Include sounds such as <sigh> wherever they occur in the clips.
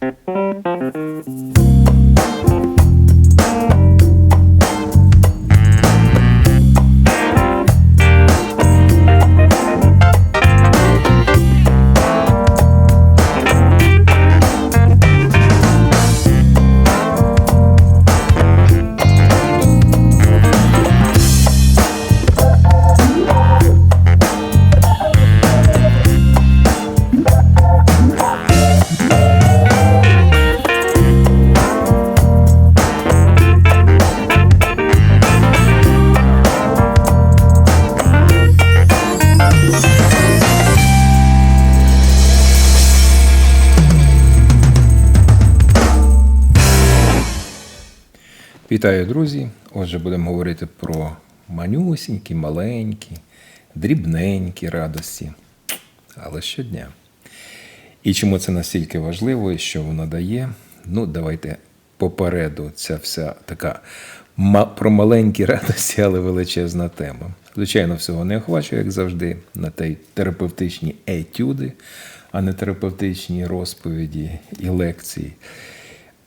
Thank you. Вітаю, друзі! Отже, будемо говорити про манюсінькі, маленькі, дрібненькі радості, але щодня. І чому це настільки важливо і що воно дає? Ну, давайте попереду ця вся така про маленькі радості, але величезна тема. Звичайно, всього не охвачую, як завжди, на те терапевтичні етюди, а не терапевтичні розповіді і лекції.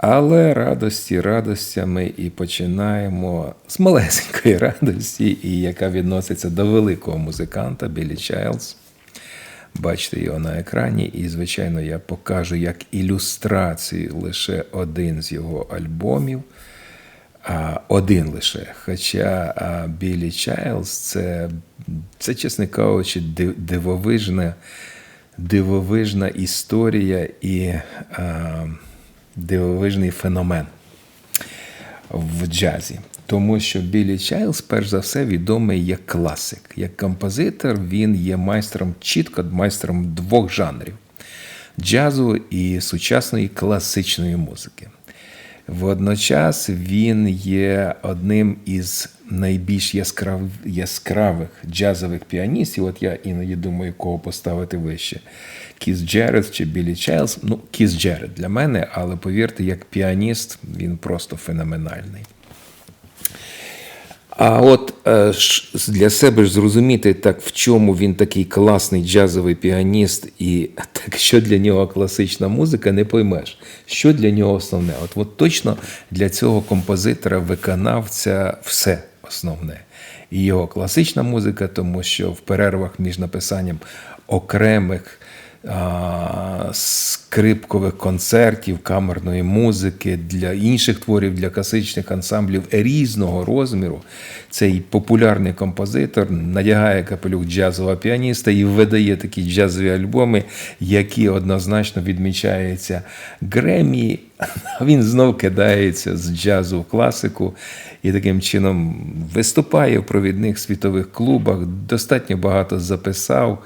Але радості радостями і починаємо з малесенької <laughs> радості, і яка відноситься до великого музиканта Біллі Чайлз. Бачите його на екрані, і, звичайно, я покажу як ілюстрацію лише один з його альбомів. Один лише. Хоча Біллі Чайлз це, це, чесно кажучи, дивовижна, дивовижна історія і дивовижний феномен в джазі. Тому що Біллі Чайлз, перш за все, відомий як класик. Як композитор, він є майстром, чітко майстром двох жанрів джазу і сучасної класичної музики. Водночас він є одним із найбільш яскрав... яскравих джазових піаністів. От я іноді думаю, кого поставити вище. Кіс Джеред чи Біллі Чайлз. Ну, Кіс Джеред для мене, але повірте, як піаніст він просто феноменальний. А от е, для себе ж зрозуміти, так в чому він такий класний джазовий піаніст, і так що для нього класична музика, не поймеш, що для нього основне. От, от точно для цього композитора, виконавця все основне. І його класична музика, тому що в перервах між написанням окремих скрипкових концертів, камерної музики для інших творів, для класичних ансамблів різного розміру. Цей популярний композитор надягає капелюх джазового піаніста і видає такі джазові альбоми, які однозначно відмічаються Гремі. <laughs> Він знов кидається з джазу в класику і таким чином виступає в провідних світових клубах. Достатньо багато записав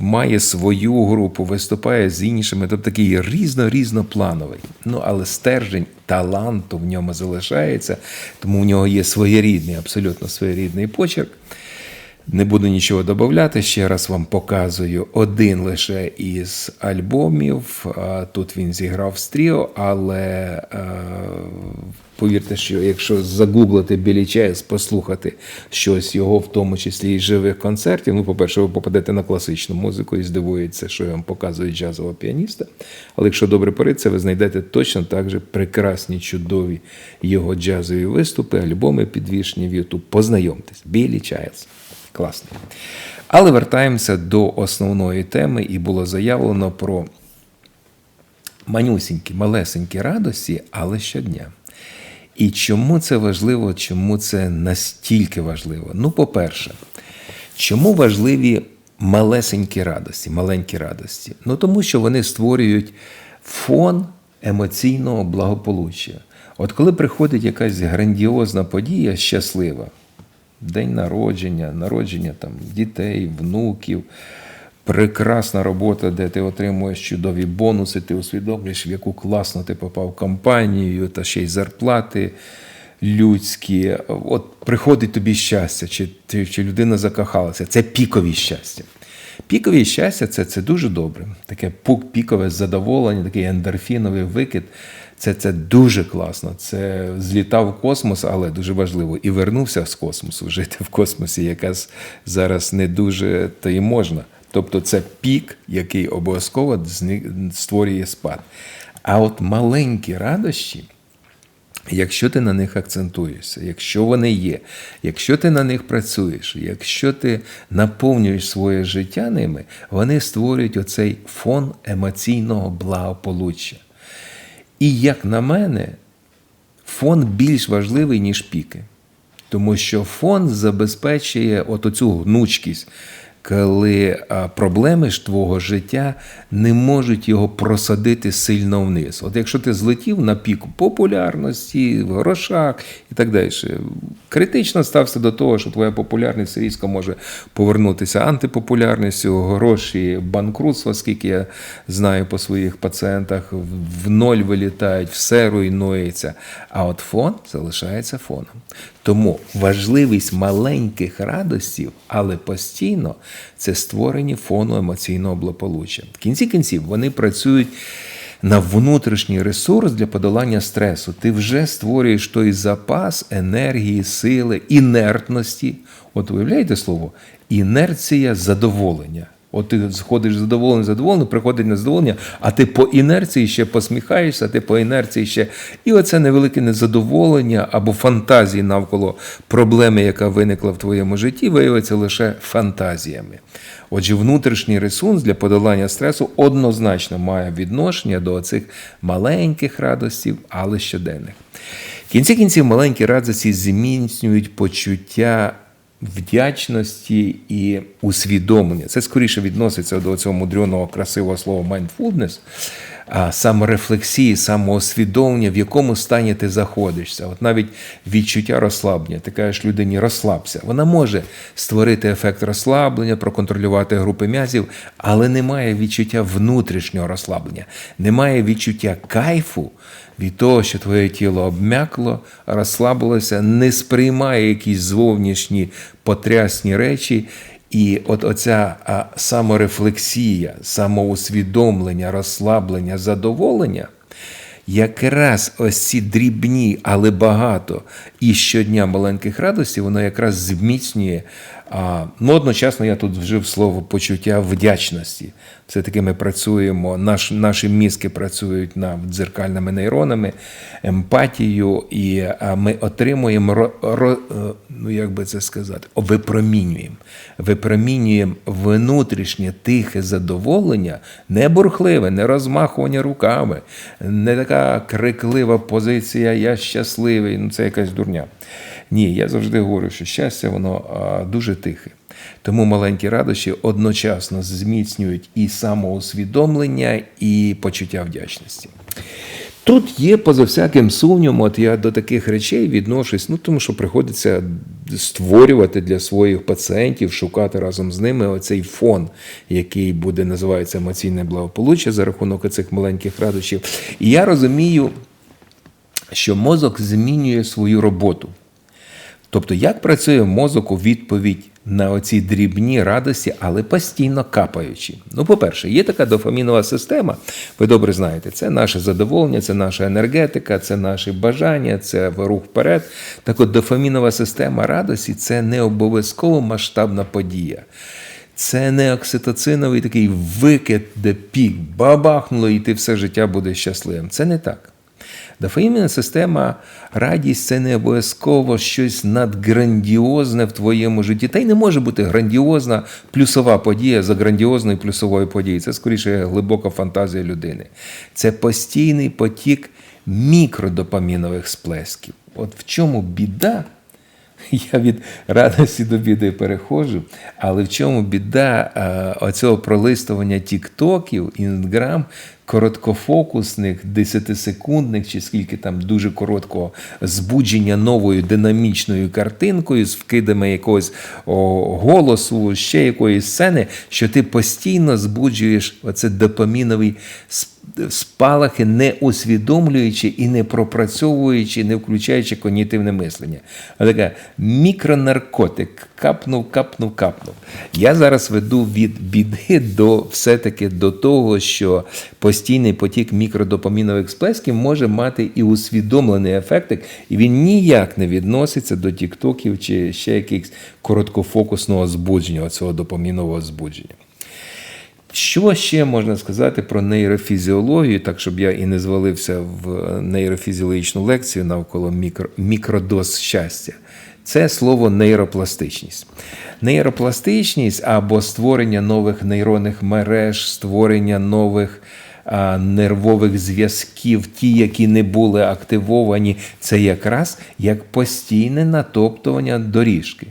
має свою групу, виступає з іншими, тобто такий різно-різноплановий. Ну, але стержень таланту в ньому залишається, тому в нього є своєрідний, абсолютно своєрідний почерк. Не буду нічого додати. Ще раз вам показую один лише із альбомів. Тут він зіграв з але е, повірте, що якщо загуглити Білі Чайлз, послухати щось його, в тому числі і живих концертів, ну, по-перше, ви попадете на класичну музику і здивуєтеся, що я вам показую джазового піаніста. Але якщо добре поритися, ви знайдете точно так же прекрасні, чудові його джазові виступи, альбоми підвішені в YouTube. Познайомтесь, Білі Чайлз. Класно. Але вертаємося до основної теми, і було заявлено про манюсінькі, малесенькі радості, але щодня. І чому це важливо, чому це настільки важливо? Ну, по-перше, чому важливі малесенькі радості, маленькі радості? Ну, тому що вони створюють фон емоційного благополуччя. От коли приходить якась грандіозна подія, щаслива, день народження, народження там, дітей, внуків, прекрасна робота, де ти отримуєш чудові бонуси, ти усвідомлюєш, в яку класно ти попав компанію, та ще й зарплати людські. От приходить тобі щастя, чи, чи людина закохалася. Це пікові щастя. Пікові щастя це, це дуже добре. Таке пікове задоволення, такий ендорфіновий викид. Це, це дуже класно. Це злітав в космос, але дуже важливо. І вернувся з космосу. Жити в космосі, якраз зараз не дуже та й можна. Тобто це пік, який обов'язково створює спад. А от маленькі радощі, Якщо ти на них акцентуєшся, якщо вони є, якщо ти на них працюєш, якщо ти наповнюєш своє життя ними, вони створюють оцей фон емоційного благополуччя. І як на мене, фон більш важливий, ніж піки. Тому що фон забезпечує от оцю гнучкість, коли проблеми ж твого життя не можуть його просадити сильно вниз. От якщо ти злетів на піку популярності, в грошах і так далі, критично стався до того, що твоя популярність різко може повернутися антипопулярністю, гроші, банкрутство, скільки я знаю по своїх пацієнтах, в ноль вилітають, все руйнується. А от фон залишається фоном. Тому важливість маленьких радостів, але постійно це створені фону емоційного благополуччя. В кінці кінців вони працюють на внутрішній ресурс для подолання стресу. Ти вже створюєш той запас енергії, сили, інертності. От уявляєте слово? Інерція задоволення. От ти ходиш задоволений, задоволений, приходить незадоволення, а ти по інерції ще посміхаєшся, ти по інерції ще. І оце невелике незадоволення або фантазії навколо проблеми, яка виникла в твоєму житті, виявиться лише фантазіями. Отже, внутрішній ресурс для подолання стресу однозначно має відношення до цих маленьких радостів, але щоденних. В кінці кінців маленькі радості зміцнюють почуття вдячності і усвідомлення. Це скоріше відноситься до цього мудреного красивого слова mindfulness, а саморефлексії, самоусвідомлення, в якому стані ти заходишся. От навіть відчуття розслаблення. Ти кажеш людині розслабся. Вона може створити ефект розслаблення, проконтролювати групи м'язів, але немає відчуття внутрішнього розслаблення, немає відчуття кайфу від того, що твоє тіло обмякло, розслабилося, не сприймає якісь зовнішні потрясні речі. І от оця саморефлексія, самоусвідомлення, розслаблення, задоволення, якраз ось ці дрібні, але багато і щодня маленьких радостей, воно якраз зміцнює. Ну, одночасно я тут вжив слово почуття вдячності. Все-таки ми працюємо, наш, наші мізки працюють над дзеркальними нейронами, емпатією, і ми отримуємо, ро, ро, е, ну як би це сказати, випромінюємо. Випромінюємо внутрішнє тихе задоволення, не бурхливе, не розмахування руками, не така криклива позиція Я щасливий. Ну, це якась дурня. Ні, я завжди говорю, що щастя, воно дуже тихе. Тому маленькі радощі одночасно зміцнюють і самоусвідомлення, і почуття вдячності. Тут є поза всяким сумнівом, от я до таких речей відношусь, ну тому що приходиться створювати для своїх пацієнтів, шукати разом з ними оцей фон, який буде називається емоційне благополуччя за рахунок цих маленьких радощів. І я розумію, що мозок змінює свою роботу. Тобто, як працює мозок у відповідь на оці дрібні радості, але постійно капаючи? Ну, по-перше, є така дофамінова система, ви добре знаєте, це наше задоволення, це наша енергетика, це наші бажання, це рух вперед. Так от дофамінова система радості це не обов'язково масштабна подія. Це не окситоциновий такий викид, де пік бабахнуло, і ти все життя будеш щасливим. Це не так. Дофамінна система, радість це не обов'язково щось надграндіозне в твоєму житті. Та й не може бути грандіозна плюсова подія за грандіозною плюсовою подією. Це скоріше глибока фантазія людини. Це постійний потік мікродопамінових сплесків. От в чому біда? <laughs> Я від радості до біди переходжу, але в чому біда оцього пролистування тіктоків, інстаграм, короткофокусних, 10-секундних, чи скільки там дуже короткого збудження новою динамічною картинкою з вкидами якогось о, голосу, ще якоїсь сцени, що ти постійно збуджуєш оце допаміновий спалахи, не усвідомлюючи і не пропрацьовуючи, не включаючи когнітивне мислення. А така мікронаркотик капнув, капнув, капнув. Я зараз веду від біди до все-таки до того, що постійний потік мікродопамінових сплесків може мати і усвідомлений ефект, і він ніяк не відноситься до тіктоків чи ще якихось короткофокусного збудження, цього допамінового збудження. Що ще можна сказати про нейрофізіологію, так щоб я і не звалився в нейрофізіологічну лекцію навколо мікро, мікродоз щастя? Це слово нейропластичність. Нейропластичність або створення нових нейронних мереж, створення нових нервових зв'язків, ті, які не були активовані, це якраз як постійне натоптування доріжки.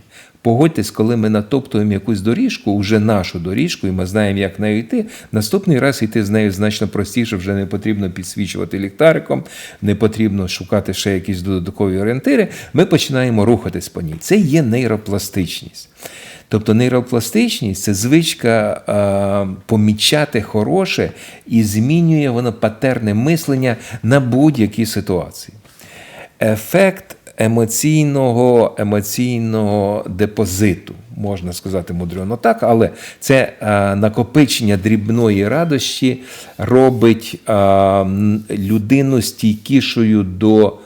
Погодьтесь, коли ми натоптуємо якусь доріжку, вже нашу доріжку, і ми знаємо, як нею йти. Наступний раз йти з нею значно простіше, вже не потрібно підсвічувати ліхтариком, не потрібно шукати ще якісь додаткові орієнтири. Ми починаємо рухатись по ній. Це є нейропластичність. Тобто нейропластичність це звичка е, помічати хороше і змінює воно патерне мислення на будь-які ситуації. Ефект емоційного емоційного депозиту, можна сказати мудрено так, але це е, накопичення дрібної радощі робить е, людину стійкішою до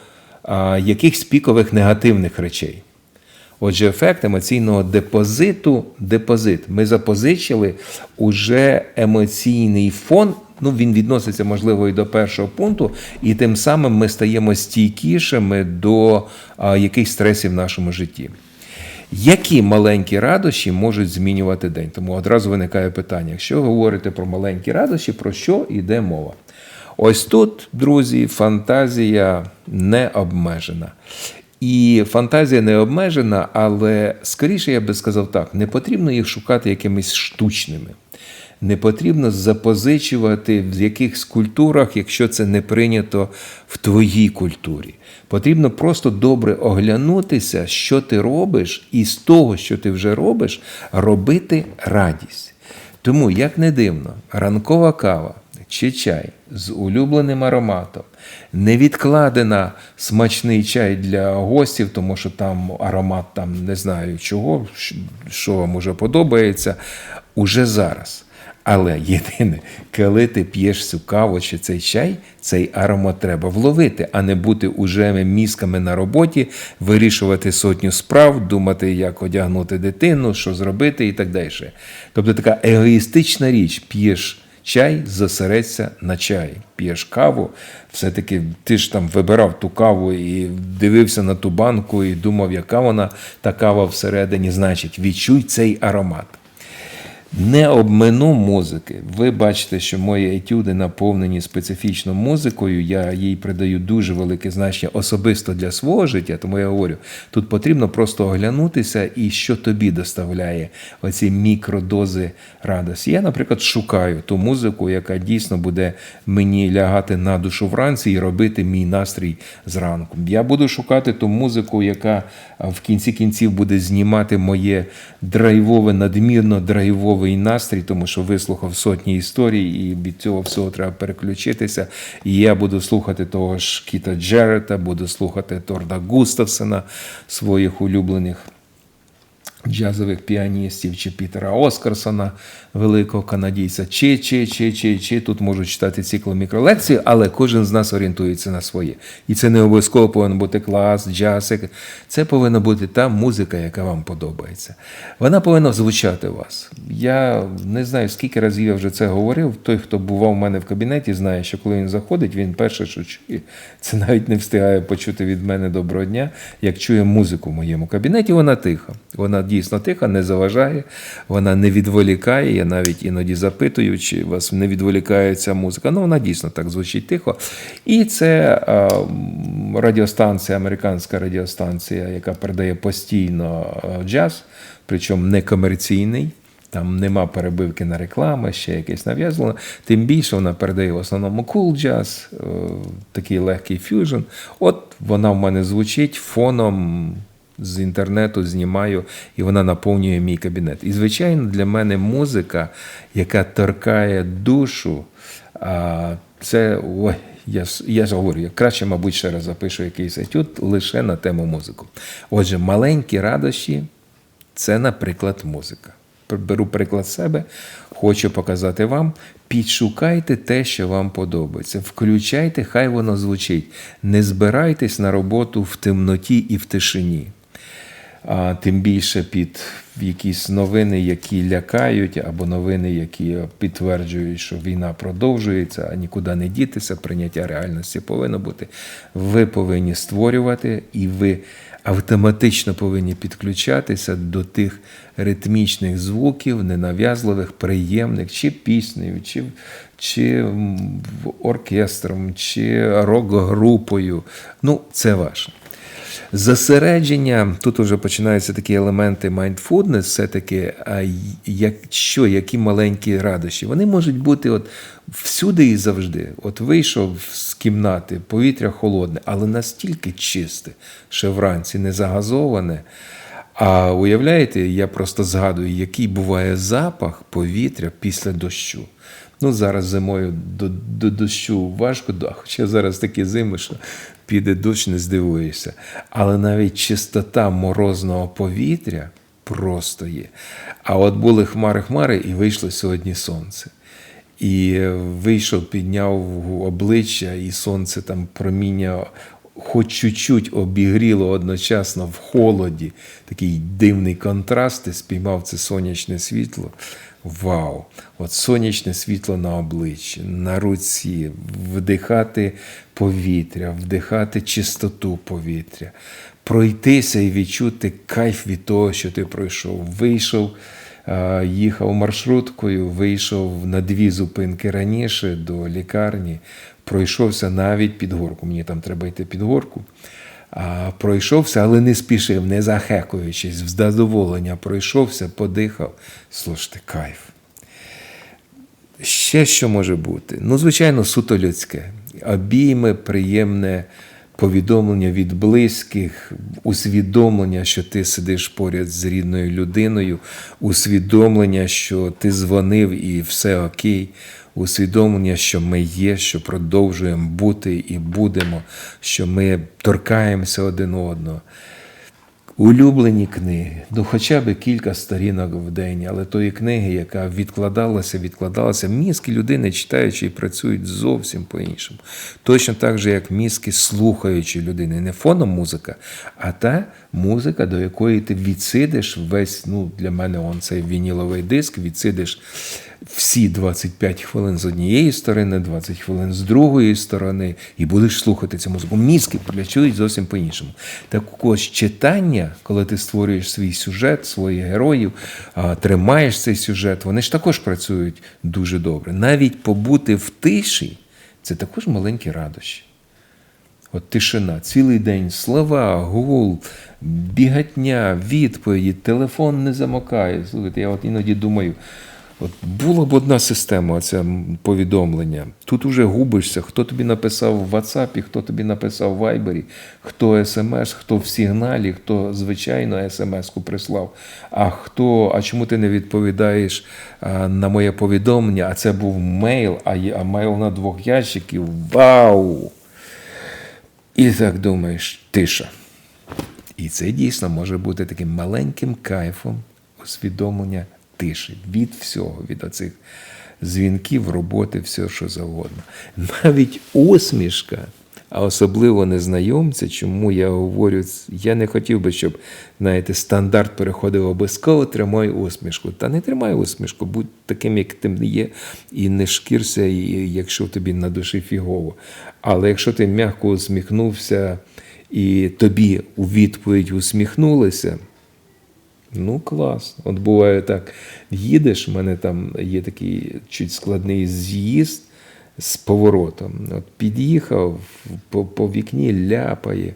е, якихось пікових негативних речей. Отже, ефект емоційного депозиту депозит. Ми запозичили уже емоційний фон. Ну, він відноситься, можливо, і до першого пункту, і тим самим ми стаємо стійкішими до а, якихось стресів в нашому житті. Які маленькі радощі можуть змінювати день? Тому одразу виникає питання: якщо говорите про маленькі радощі, про що йде мова? Ось тут, друзі, фантазія не обмежена. І фантазія не обмежена, але скоріше я би сказав так: не потрібно їх шукати якимись штучними. Не потрібно запозичувати в якихось культурах, якщо це не прийнято в твоїй культурі. Потрібно просто добре оглянутися, що ти робиш, і з того, що ти вже робиш, робити радість. Тому, як не дивно, ранкова кава чи чай з улюбленим ароматом, не відкладена смачний чай для гостів, тому що там аромат там не знаю чого, що вам уже подобається, уже зараз. Але єдине, коли ти п'єш цю каву чи цей чай, цей аромат треба вловити, а не бути уже мізками на роботі, вирішувати сотню справ, думати, як одягнути дитину, що зробити і так далі. Тобто така егоїстична річ, п'єш. Чай зосередься на чай. П'єш каву, все-таки ти ж там вибирав ту каву і дивився на ту банку і думав, яка вона та кава всередині. Значить, відчуй цей аромат. Не обмину музики. Ви бачите, що мої етюди наповнені специфічною музикою. Я їй придаю дуже велике значення особисто для свого життя. Тому я говорю, тут потрібно просто оглянутися і що тобі доставляє оці мікродози радості. Я, наприклад, шукаю ту музику, яка дійсно буде мені лягати на душу вранці і робити мій настрій зранку. Я буду шукати ту музику, яка в кінці кінців буде знімати моє драйвове, надмірно драйвове новий настрій, тому що вислухав сотні історій, і від цього всього треба переключитися. І я буду слухати того ж Кіта Джерета, буду слухати Торда Густавсена, своїх улюблених джазових піаністів, чи Пітера Оскарсона, великого канадійця, чи, чи, чи, чи, чи. Тут можуть читати цикл мікролекцій, але кожен з нас орієнтується на своє. І це не обов'язково повинен бути клас, джаз. Це повинна бути та музика, яка вам подобається. Вона повинна звучати у вас. Я не знаю, скільки разів я вже це говорив. Той, хто бував у мене в кабінеті, знає, що коли він заходить, він перше, що чує, <laughs> це навіть не встигає почути від мене доброго дня, як чує музику в моєму кабінеті. Вона тиха. Вона дійсно тиха, не заважає, вона не відволікає. Я навіть іноді запитую, чи вас не відволікає ця музика. Ну, вона дійсно так звучить тихо. І це радіостанція, американська радіостанція, яка передає постійно джаз, причому не комерційний. Там нема перебивки на реклами, ще якесь нав'язано. Тим більше вона передає в основному cool джаз, такий легкий фьюжн. От вона в мене звучить фоном з інтернету знімаю, і вона наповнює мій кабінет. І, звичайно, для мене музика, яка торкає душу, це ой, я я ж говорю, я краще, мабуть, ще раз запишу якийсь етюд лише на тему музику. Отже, маленькі радощі це, наприклад, музика. Беру приклад себе, хочу показати вам. Підшукайте те, що вам подобається. Включайте, хай воно звучить. Не збирайтесь на роботу в темноті і в тишині. А тим більше під якісь новини, які лякають, або новини, які підтверджують, що війна продовжується, а нікуди не дітися, прийняття реальності повинно бути. Ви повинні створювати і ви автоматично повинні підключатися до тих ритмічних звуків, ненав'язливих, приємних, чи піснею, чи, чи оркестром, чи рок-групою. Ну, це ваше. Зосередження, тут вже починаються такі елементи mindfulness, все-таки, а як, що, які маленькі радощі. Вони можуть бути от всюди і завжди. От вийшов з кімнати, повітря холодне, але настільки чисте, що вранці не загазоване. А уявляєте, я просто згадую, який буває запах повітря після дощу. Ну, зараз зимою до, до дощу важко, хоча зараз такі зими, що піде дощ, не здивуєшся. Але навіть чистота морозного повітря просто є. А от були хмари-хмари, і вийшло сьогодні сонце. І вийшов, підняв обличчя, і сонце там проміння хоч чуть-чуть обігріло одночасно в холоді. Такий дивний контраст, і спіймав це сонячне світло. Вау! От сонячне світло на обличчі, на руці, вдихати повітря, вдихати чистоту повітря, пройтися і відчути кайф від того, що ти пройшов. Вийшов, їхав маршруткою, вийшов на дві зупинки раніше до лікарні, пройшовся навіть під горку. Мені там треба йти під горку. Пройшовся, але не спішив, не захекуючись, з задоволення пройшовся, подихав. Слушайте, кайф. Ще що може бути? Ну, звичайно, суто людське. Обійми, приємне повідомлення від близьких, усвідомлення, що ти сидиш поряд з рідною людиною, усвідомлення, що ти дзвонив і все окей, усвідомлення, що ми є, що продовжуємо бути і будемо, що ми торкаємося один одного. Улюблені книги, ну хоча б кілька сторінок в день, але тої книги, яка відкладалася, відкладалася, мізки людини, читаючи і працюють зовсім по-іншому. Точно так же, як мізки слухаючи людини. Не фоном музика, а та музика, до якої ти відсидиш весь, ну для мене он цей вініловий диск, відсидиш всі 25 хвилин з однієї сторони, 20 хвилин з другої сторони, і будеш слухати цю музику. Мізки працюють зовсім по-іншому. Так ось читання, коли ти створюєш свій сюжет, своїх героїв, тримаєш цей сюжет, вони ж також працюють дуже добре. Навіть побути в тиші це також маленькі радощі. От тишина, цілий день, слова, гул, бігатня, відповіді, телефон не замокає. Слухайте, я от іноді думаю, от була б одна система, ця повідомлення. Тут уже губишся, хто тобі написав в WhatsApp, хто тобі написав в Вайбері, хто смс, хто в сигналі, хто звичайно смс-ку прислав. А хто, а чому ти не відповідаєш а, на моє повідомлення? А це був мейл, а мейл на двох ящиків. Вау! І так думаєш, тиша. І це дійсно може бути таким маленьким кайфом усвідомлення тиші від всього, від оцих дзвінків, роботи, все, що завгодно. Навіть усмішка, а особливо незнайомця, чому я говорю, я не хотів би, щоб знаєте, стандарт переходив обов'язково тримай усмішку. Та не тримай усмішку, будь таким, як ти є, і не шкірся, і якщо тобі на душі фігово. Але якщо ти м'яко усміхнувся і тобі у відповідь усміхнулися, Ну, клас. От буває так. Їдеш, в мене там є такий чуть складний з'їзд з поворотом. От під'їхав, по, по вікні ляпає.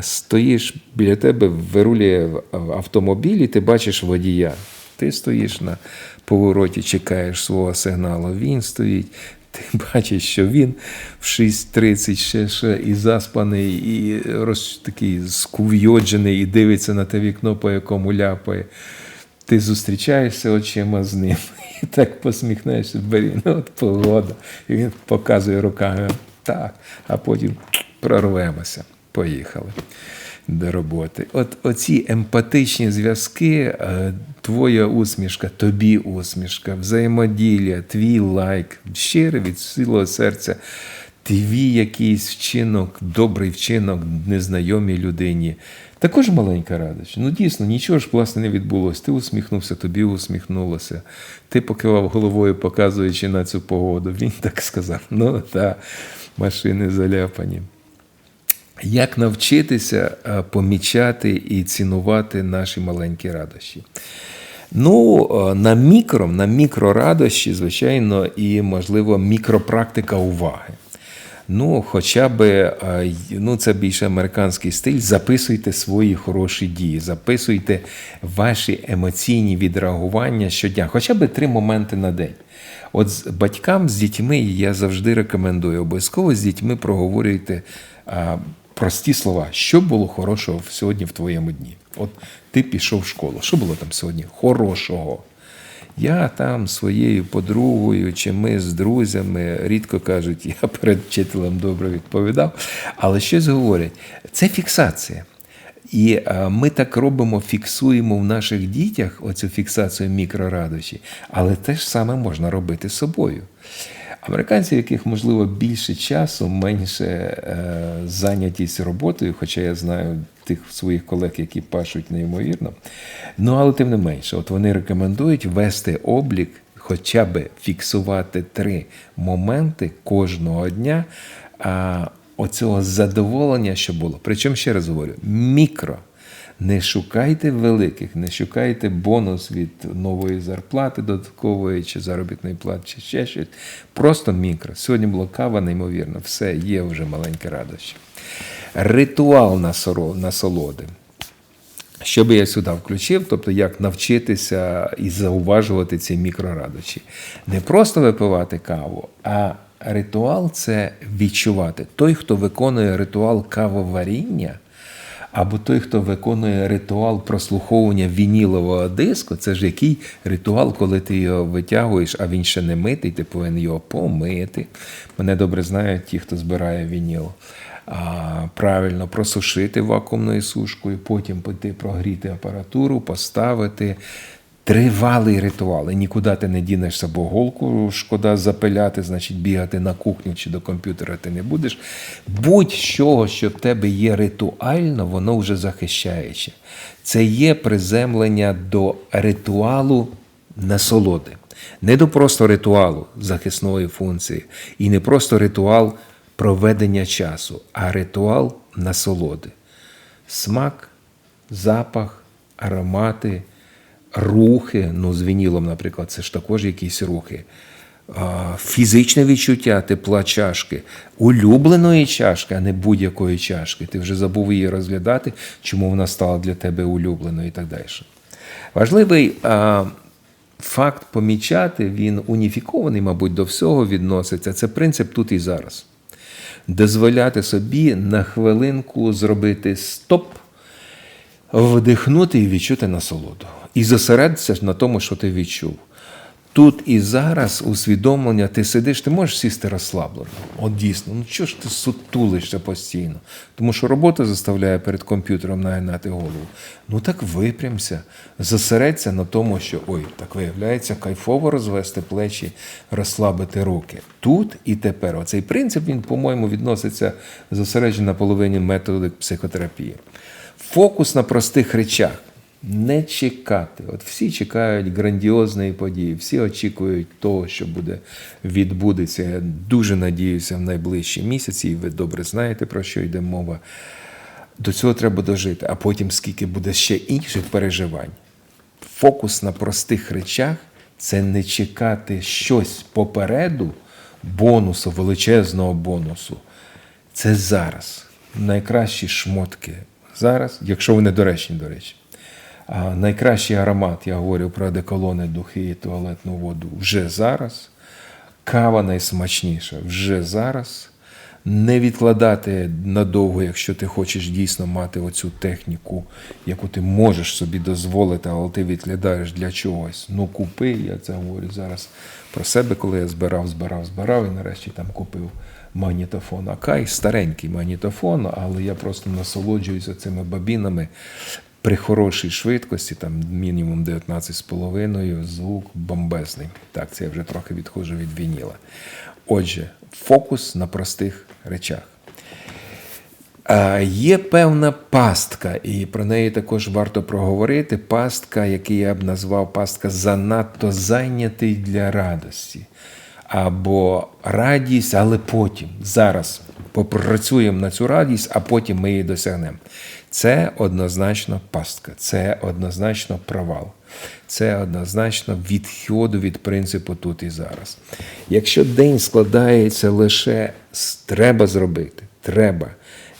Стоїш біля тебе, вирулює автомобіль, і ти бачиш водія. Ти стоїш на повороті, чекаєш свого сигналу. Він стоїть. Ти бачиш, що він в 6.30 ще, ще і заспаний, і роз, такий скувйоджений, і дивиться на те вікно, по якому ляпає. Ти зустрічаєшся очима з ним <laughs> і так посміхнешся, бері, ну от погода. І він показує руками так, а потім прорвемося. Поїхали до роботи. От оці емпатичні зв'язки, е, твоя усмішка, тобі усмішка, взаємодія, твій лайк, щире від цілого серця. твій якийсь вчинок, добрий вчинок незнайомій людині. Також маленька радість. Ну дійсно, нічого ж власне не відбулося. Ти усміхнувся, тобі усміхнулося. Ти покивав головою, показуючи на цю погоду. Він так сказав: ну та машини заляпані. Як навчитися е, помічати і цінувати наші маленькі радощі? Ну, е, на мікро, на мікрорадощі, звичайно, і, можливо, мікропрактика уваги. Ну, хоча б, е, ну, це більше американський стиль. Записуйте свої хороші дії, записуйте ваші емоційні відреагування щодня, хоча б три моменти на день. От з батькам з дітьми я завжди рекомендую обов'язково з дітьми проговорюйте прості слова, що було хорошого сьогодні в твоєму дні. От ти пішов в школу. Що було там сьогодні? Хорошого. Я там своєю подругою чи ми з друзями рідко кажуть, я перед вчителем добре відповідав, але щось говорять. Це фіксація. І е, ми так робимо, фіксуємо в наших дітях оцю фіксацію мікрорадощі, але те ж саме можна робити з собою. Американці, яких можливо більше часу, менше е, зайнятість роботою, хоча я знаю тих своїх колег, які пашуть неймовірно. Ну але тим не менше, от вони рекомендують вести облік, хоча б фіксувати три моменти кожного дня. А, оцього задоволення, що було. Причому ще раз говорю, мікро. Не шукайте великих, не шукайте бонус від нової зарплати додаткової чи заробітної плати, чи ще щось. Просто мікро. Сьогодні була кава, неймовірно, все, є вже маленькі радощі. Ритуал насолоди. Що би я сюди включив, тобто як навчитися і зауважувати ці мікрорадощі. Не просто випивати каву, а ритуал це відчувати. Той, хто виконує ритуал кавоваріння, або той, хто виконує ритуал прослуховування вінілового диску, це ж який ритуал, коли ти його витягуєш, а він ще не митий, ти повинен його помити. Мене добре знають ті, хто збирає вініл. А, правильно просушити вакуумною сушкою, потім піти прогріти апаратуру, поставити. Тривалий ритуал. І нікуди ти не дінешся, бо голку шкода запиляти, значить бігати на кухню чи до комп'ютера ти не будеш. Будь-що, що в тебе є ритуально, воно вже захищаюче. Це є приземлення до ритуалу насолоди. Не до просто ритуалу захисної функції, і не просто ритуал проведення часу, а ритуал насолоди. Смак, запах, аромати, рухи. Ну, з вінілом, наприклад, це ж також якісь рухи. Фізичне відчуття тепла чашки, улюбленої чашки, а не будь-якої чашки. Ти вже забув її розглядати, чому вона стала для тебе улюбленою і так далі. Важливий а, факт помічати, він уніфікований, мабуть, до всього відноситься. Це принцип тут і зараз. Дозволяти собі на хвилинку зробити стоп, вдихнути і відчути насолоду. І зосередитися на тому, що ти відчув. Тут і зараз усвідомлення, ти сидиш, ти можеш сісти розслаблено. От дійсно, ну чого ж ти сутулишся постійно? Тому що робота заставляє перед комп'ютером нагинати голову. Ну так випрямся, зосередься на тому, що ой, так виявляється, кайфово розвести плечі, розслабити руки. Тут і тепер. Оцей принцип, він, по-моєму, відноситься зосереджено на половині методик психотерапії. Фокус на простих речах. Не чекати. От всі чекають грандіозної події, всі очікують того, що буде відбудеться. Я дуже надіюся в найближчі місяці, і ви добре знаєте, про що йде мова. До цього треба дожити, а потім скільки буде ще інших переживань. Фокус на простих речах це не чекати щось попереду, бонусу, величезного бонусу. Це зараз. Найкращі шмотки зараз, якщо вони доречні, до речі. А найкращий аромат, я говорю про деколони, духи і туалетну воду вже зараз. Кава найсмачніша вже зараз. Не відкладати надовго, якщо ти хочеш дійсно мати оцю техніку, яку ти можеш собі дозволити, але ти відкладаєш для чогось. Ну купи, я це говорю зараз про себе, коли я збирав, збирав, збирав і нарешті там купив магнітофон. Акай, старенький магнітофон, але я просто насолоджуюся цими бабінами при хорошій швидкості, там мінімум 19,5, звук бомбезний. Так, це я вже трохи відходжу від вініла. Отже, фокус на простих речах. Є певна пастка, і про неї також варто проговорити. Пастка, яку я б назвав пастка занадто зайнятий для радості. Або радість, але потім, зараз попрацюємо на цю радість, а потім ми її досягнемо. Це однозначно пастка, це однозначно провал, це однозначно відходу від принципу тут і зараз. Якщо день складається лише з треба зробити, треба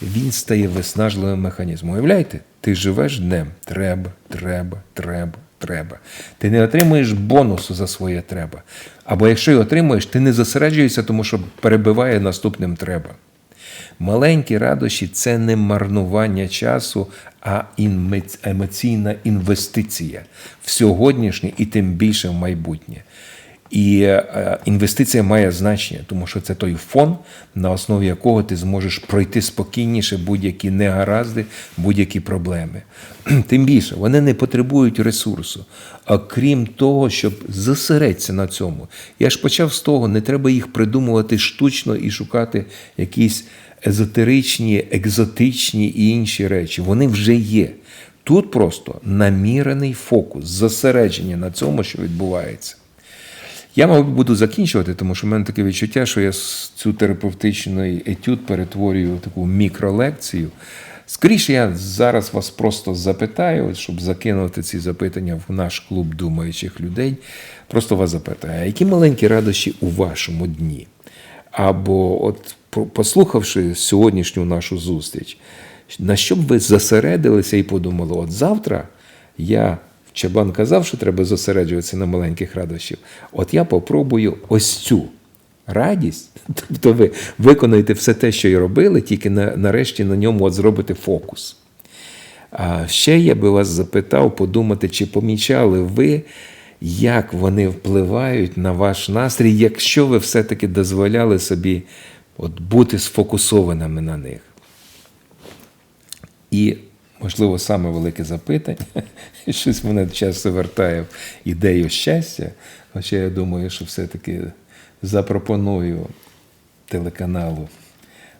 він стає виснажливим механізмом. Уявляєте, ти живеш днем. Треба, треба, треба, треба. Ти не отримуєш бонусу за своє треба. Або якщо й отримуєш, ти не зосереджуєшся, тому що перебиває наступним треба. Маленькі радощі це не марнування часу, а емоційна інвестиція в сьогоднішнє і тим більше в майбутнє. І е, інвестиція має значення, тому що це той фон, на основі якого ти зможеш пройти спокійніше будь-які негаразди, будь-які проблеми. <clears throat> Тим більше вони не потребують ресурсу, а крім того, щоб зосередитися на цьому. Я ж почав з того, не треба їх придумувати штучно і шукати якісь езотеричні, екзотичні і інші речі. Вони вже є. Тут просто намірений фокус, зосередження на цьому, що відбувається. Я, мабуть, буду закінчувати, тому що в мене таке відчуття, що я цю терапевтичний етюд перетворюю в таку мікролекцію. Скоріше, я зараз вас просто запитаю, щоб закинути ці запитання в наш клуб думаючих людей. Просто вас запитаю, а які маленькі радощі у вашому дні? Або, от, послухавши сьогоднішню нашу зустріч, на що б ви зосередилися і подумали, от завтра я Чабан казав, що треба зосереджуватися на маленьких радощів. От я попробую ось цю радість. Тобто ви виконаєте все те, що й робили, тільки на, нарешті на ньому от зробите фокус. А ще я би вас запитав подумати, чи помічали ви, як вони впливають на ваш настрій, якщо ви все-таки дозволяли собі от бути сфокусованими на них. І, можливо, саме велике запитання, <laughs> щось мене часто вертає в ідею щастя. Хоча я думаю, що все-таки запропоную телеканалу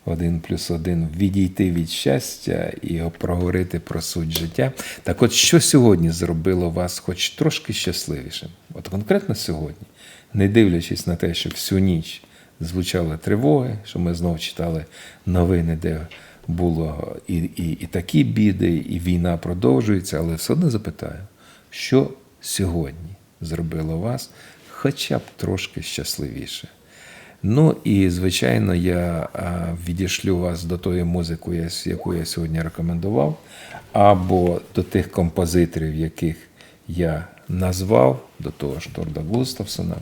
1 плюс 1 відійти від щастя і проговорити про суть життя. Так от, що сьогодні зробило вас хоч трошки щасливішим? От конкретно сьогодні, не дивлячись на те, що всю ніч звучали тривоги, що ми знов читали новини, де було і, і, і такі біди, і війна продовжується, але все одно запитаю, що сьогодні зробило вас хоча б трошки щасливіше? Ну і звичайно, я а, відішлю вас до тої музики, яку я сьогодні рекомендував, або до тих композиторів, яких я назвав, до того ж Торда Густавсона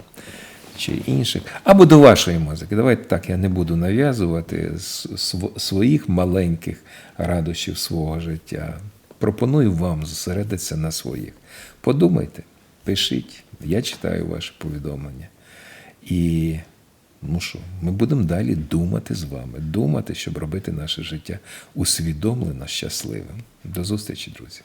чи інших, або до вашої музики. Давайте так, я не буду нав'язувати своїх маленьких радощів свого життя. Пропоную вам зосередитися на своїх. Подумайте, пишіть, я читаю ваші повідомлення. І ну що, ми будемо далі думати з вами, думати, щоб робити наше життя усвідомлено щасливим. До зустрічі, друзі.